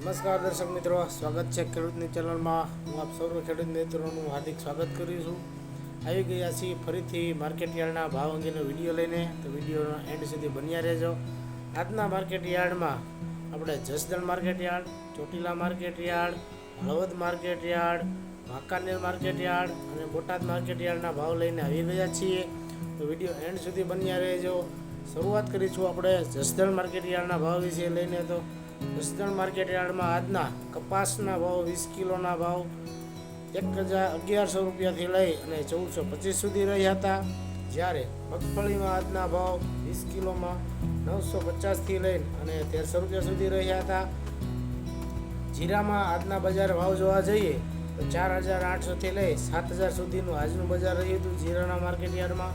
નમસ્કાર દર્શક મિત્રો, સ્વાગત છે ખેડૂતની ચેનલમાં. હું આપ સૌ ખેડૂત મિત્રોનું હાર્દિક સ્વાગત કરું છું. આવી ગયા છીએ ફરીથી માર્કેટ યાર્ડના ભાવ અંગેનો વીડિયો લઈને. તો વિડીયોનો એન્ડ સુધી બન્યા રહેજો. આજના માર્કેટ યાર્ડમાં આપણે Jasdan market yard Chotila market yard Halvad market yard Wankaner market yard અને બોટાદ માર્કેટ યાર્ડના ભાવ લઈને આવી ગયા છીએ. તો વીડિયો એન્ડ સુધી બન્યા રહેજો. શરૂઆત કરીશું આપણે જસદણ માર્કેટ યાર્ડના ભાવ વિશે લઈને તો જસદણ માર્કેટ યાર્ડમાં આજના કપાસના ભાવ, વીસ કિલોના ભાવ એક હજાર અગિયારસો રૂપિયાથી લઈ અને ચૌદસો પચીસ સુધી રહ્યા હતા. જ્યારે મગફળીમાં આજના ભાવ વીસ કિલોમાં નવસો પચાસથી લઈને અને તેરસો રૂપિયા સુધી રહ્યા હતા. જીરામાં આજના બજાર ભાવ જોવા જઈએ તો ચાર હજાર આઠસોથી લઈ સાત હજાર સુધીનું આજનું બજાર રહ્યું હતું જીરાના માર્કેટ યાર્ડમાં.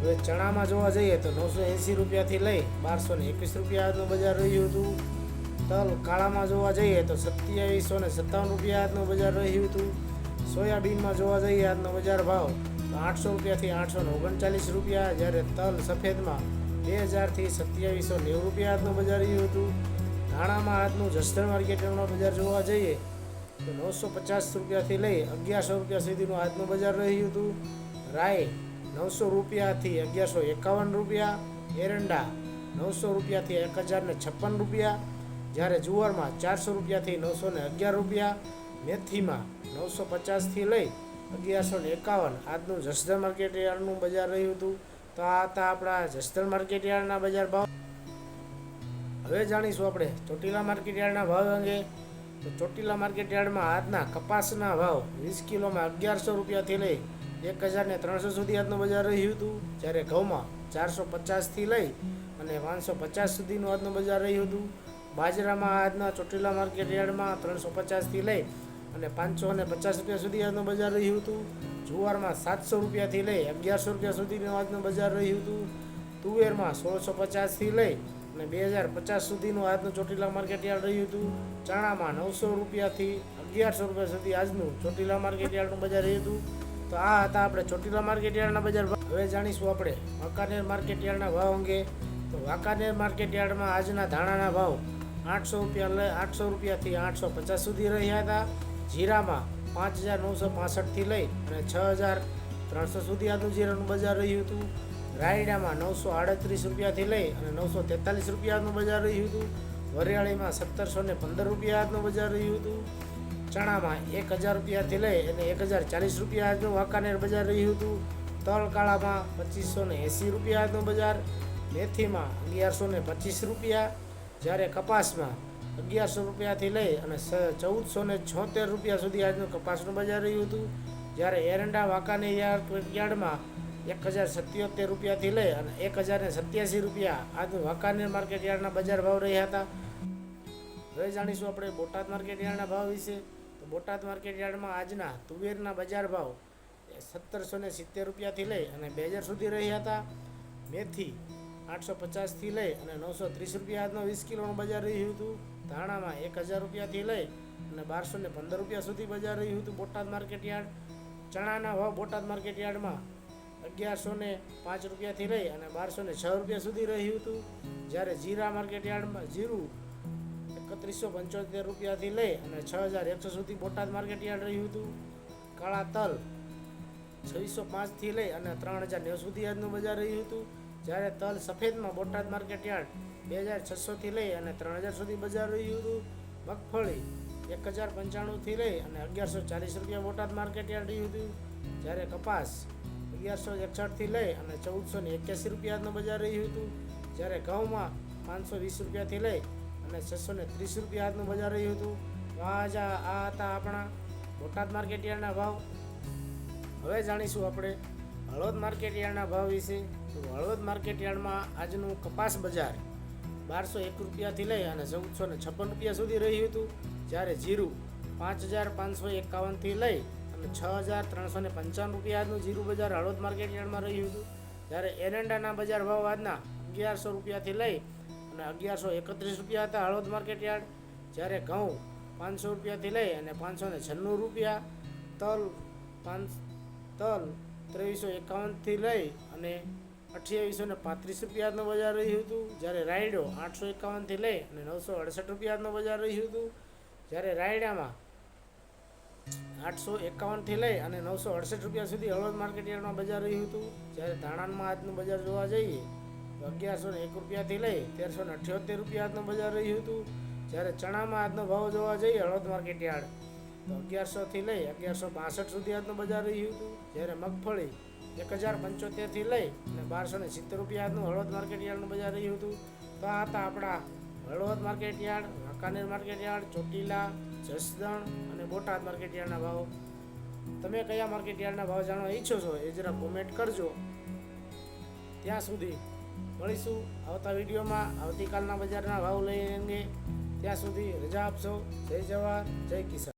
હવે ચણામાં જોવા જઈએ તો નવસો એંસી રૂપિયાથી લઈ બારસો ને એકવીસ રૂપિયા આજનું બજાર રહ્યું હતું. તલ કાળામાં જોવા જઈએ તો સત્યાવીસો ને સત્તાવન રૂપિયા આજનું બજાર રહ્યું હતું. સોયાબીનમાં જોવા જઈએ આજનો બજાર ભાવ આઠસો રૂપિયાથી આઠસો ને ઓગણચાલીસ રૂપિયા, જ્યારે તલ સફેદમાં બે હજારથી સત્યાવીસો નેવું રૂપિયા આજનું બજાર રહ્યું હતું. ધાણામાં આજનું જસદણ માર્કેટનો બજાર જોવા જઈએ તો નવસો પચાસ રૂપિયાથી લઈ અગિયારસો રૂપિયા સુધીનું આજનું બજાર રહ્યું હતું. રાય નવસો રૂપિયાથી અગિયારસો એકાવન રૂપિયા, એરંડા નવસો રૂપિયાથી એક હજાર ને છપ્પન રૂપિયા જ્યારે જુવારમાં ચારસો રૂપિયાથી નવસો ને અગિયાર રૂપિયા, મેથીમાં નવસો પચાસથી લઈ અગિયારસો ને એકાવન. આજનું જસદણ માર્કેટ યાર્ડનું બજાર રહ્યું હતું. તો આ હતા આપણા જસદણ માર્કેટ યાર્ડના બજાર ભાવ. હવે જાણીશું આપણે ચોટીલા માર્કેટ યાર્ડના ભાવ અંગે. તો ચોટીલા માર્કેટ યાર્ડમાં આજના કપાસના ભાવ વીસ કિલોમાં અગિયારસો રૂપિયાથી લઈ એક હજાર ને ત્રણસો સુધી આજનું બજાર રહ્યું હતું. જ્યારે ઘઉંમાં ચારસો પચાસથી લઈ અને પાંચસો પચાસ સુધીનું આજનું બજાર રહ્યું હતું. બાજરામાં આજના ચોટીલા માર્કેટ યાર્ડમાં ત્રણસો પચાસથી લઈ અને પાંચસો અને પચાસ રૂપિયા સુધી આજનું બજાર રહ્યું હતું. જુવારમાં સાતસો રૂપિયાથી લઈ અગિયારસો રૂપિયા સુધીનું આજનું બજાર રહ્યું હતું. તુવેરમાં સોળસો પચાસથી લઈ અને બે હજાર પચાસ સુધીનું આજનું ચોટીલા માર્કેટ યાર્ડ રહ્યું હતું. ચણામાં નવસો રૂપિયાથી અગિયારસો રૂપિયા સુધી આજનું ચોટીલા માર્કેટ યાર્ડનું બજાર રહ્યું હતું. તો આ હતા આપણે ચોટીલા માર્કેટ યાર્ડના બજાર હવે જાણીશું આપણે વાંકાનેર માર્કેટ યાર્ડના ભાવ અંગે. તો વાંકાનેર માર્કેટ યાર્ડમાં આજના ધાણાના ભાવ આઠસો રૂપિયા લઈ આઠસો રૂપિયાથી આઠસો પચાસ સુધી રહ્યા હતા. જીરામાં પાંચ હજાર નવસો પાસઠથી લઈ અને છ હજાર ત્રણસો સુધી આદુ જીરાનું બજાર રહ્યું હતું. રાયડામાં નવસો આડત્રીસ રૂપિયાથી લઈ અને નવસો તેતાલીસ રૂપિયાનું બજાર રહ્યું હતું. વરિયાળીમાં સત્તરસો ને પંદર રૂપિયા આજનું બજાર રહ્યું હતું. ચણામાં એક હજાર રૂપિયાથી લઈ અને એક હજાર ચાલીસ રૂપિયા આજનું વાંકાનેર બજાર રહ્યું હતું. તલ કાળામાં પચીસો ને એંસી રૂપિયા આજનું બજાર. મેથીમાં અગિયારસો ને પચીસ રૂપિયા. જ્યારે કપાસમાં અગિયારસો રૂપિયાથી લઈ અને ચૌદસો ને છોતેર રૂપિયા સુધી આજનું કપાસનું બજાર રહ્યું હતું, જ્યારે એરંડા વાંકાની યાર્ડમાં એક હજાર સત્યોતેર રૂપિયાથી લઈ અને એક હજાર ને સત્યાસી રૂપિયા આજનું વાંકાનેર માર્કેટ યાર્ડના બજાર ભાવ રહ્યા હતા. હવે જાણીશું આપણે બોટાદ માર્કેટ યાર્ડના ભાવ વિશે. તો બોટાદ માર્કેટ યાર્ડમાં આજના તુવેરના બજાર ભાવ સત્તરસો ને સિત્તેર રૂપિયાથી લઈ અને બે હજાર સુધી રહ્યા હતા. મેથી આઠસો પચાસથી લઈ અને નવસો ત્રીસ રૂપિયા આજનો વીસ કિલોનું બજાર રહ્યું હતું. ધાણામાં એક હજાર રૂપિયાથી લઈ અને બારસો ને પંદર રૂપિયા સુધી બજાર રહ્યું હતું બોટાદ માર્કેટ યાર્ડ. ચણાના ભાવ બોટાદ માર્કેટ યાર્ડમાં અગિયારસો ને પાંચ રૂપિયાથી લઈ અને બારસો ને છ રૂપિયા સુધી રહ્યું હતું. જ્યારે જીરા માર્કેટ યાર્ડમાં જીરું એકત્રીસો પંચોતેર રૂપિયાથી લઈ અને છ હજાર એકસો સુધી બોટાદ માર્કેટ યાર્ડ રહ્યું હતું. કાળા તલ છવ્વીસો પાંચથી લઈ અને ત્રણ હજાર નેવું સુધી આજનું બજાર રહ્યું હતું. જ્યારે તલ સફેદમાં બોટાદ માર્કેટ યાર્ડ બે હજાર છસોથી લઈ અને ત્રણ હજાર સુધી બજાર રહ્યું હતું, મગફળી એક હજાર પંચાણુંથી લઈ અને અગિયારસો ચાલીસ રૂપિયા બોટાદ માર્કેટ યાર્ડ રહ્યું હતું. જ્યારે કપાસ અગિયારસો એકસઠથી લઈ અને ચૌદસો ને એક્યાસી રૂપિયાનું બજાર રહ્યું હતું. જ્યારે ઘઉંમાં પાંચસો વીસ રૂપિયાથી લઈ અને છસો ને ત્રીસ રૂપિયા આજનું બજાર રહ્યું હતું. તો આ જ આ આ હતા આપણા બોટાદ માર્કેટ યાર્ડના ભાવ. હવે જાણીશું આપણે હળવદ માર્કેટ યાર્ડના ભાવ વિશે. તો હળવદ માર્કેટ યાર્ડમાં આજનું કપાસ બજાર બારસો એક રૂપિયાથી લઈ અને ચૌદસો ને છપ્પન રૂપિયા સુધી રહ્યું હતું. જ્યારે જીરું પાંચ હજાર પાંચસો એકાવનથી લઈ અને છ હજાર ત્રણસો ને પંચાવન રૂપિયા આજનું જીરું બજાર હળવદ માર્કેટ યાર્ડમાં રહ્યું હતું. જ્યારે એરંડાના બજાર ભાવ આજના અગિયારસો રૂપિયાથી લઈ અને અગિયારસો એકત્રીસ રૂપિયા હતા હળવદ માર્કેટ યાર્ડ. જ્યારે ઘઉં પાંચસો રૂપિયાથી લઈ અને પાંચસો ને છન્નું રૂપિયા, તલ પાંચ, તલ ત્રેવીસો એકાવનથી લઈ અને અઠ્યાવીસો ને પાંત્રીસ રૂપિયાનું બજાર રહ્યું હતું. જ્યારે રાયડો આઠસો એકાવનથી લઈ અને નવસો અડસઠ રૂપિયાનું બજાર રહ્યું હતું. જ્યારે રાયડામાં આઠસો એકાવનથી લઈ અને નવસો અડસઠ રૂપિયા સુધી હળવદ માર્કેટ યાર્ડમાં બજાર રહ્યું હતું. જ્યારે ધાણામાં આજનું બજાર જોવા જઈએ, તો અગિયારસો ને એક રૂપિયાથી લઈ તેરસો ને અઠ્યોતેર રૂપિયાનું બજાર રહ્યું હતું. જ્યારે ચણામાં આજનો ભાવ જોવા જઈએ, હળવદ માર્કેટ યાર્ડ તો અગિયારસોથી લઈ અગિયારસો બાસઠ સુધી આજનું બજાર રહ્યું હતું. જ્યારે મગફળી એક હજાર પંચોતેરથી લઈ અને બારસો ને સિત્તેર રૂપિયા આજનું હળવદ માર્કેટ યાર્ડનું બજાર રહ્યું હતું. તો આ હતા આપણા Halvad market yard, Wankaner market yard, Chotila, Jasdan અને બોટાદ માર્કેટ યાર્ડના ભાવ. તમે કયા માર્કેટ યાર્ડના ભાવ જાણવા ઈચ્છો છો એ જરા કોમેન્ટ કરજો. ત્યાં સુધી મળીશું આવતા વિડીયોમાં આવતીકાલના બજારના ભાવ લઈને ત્યાં સુધી રજા આપશો. જય જવાન જય કિસાન.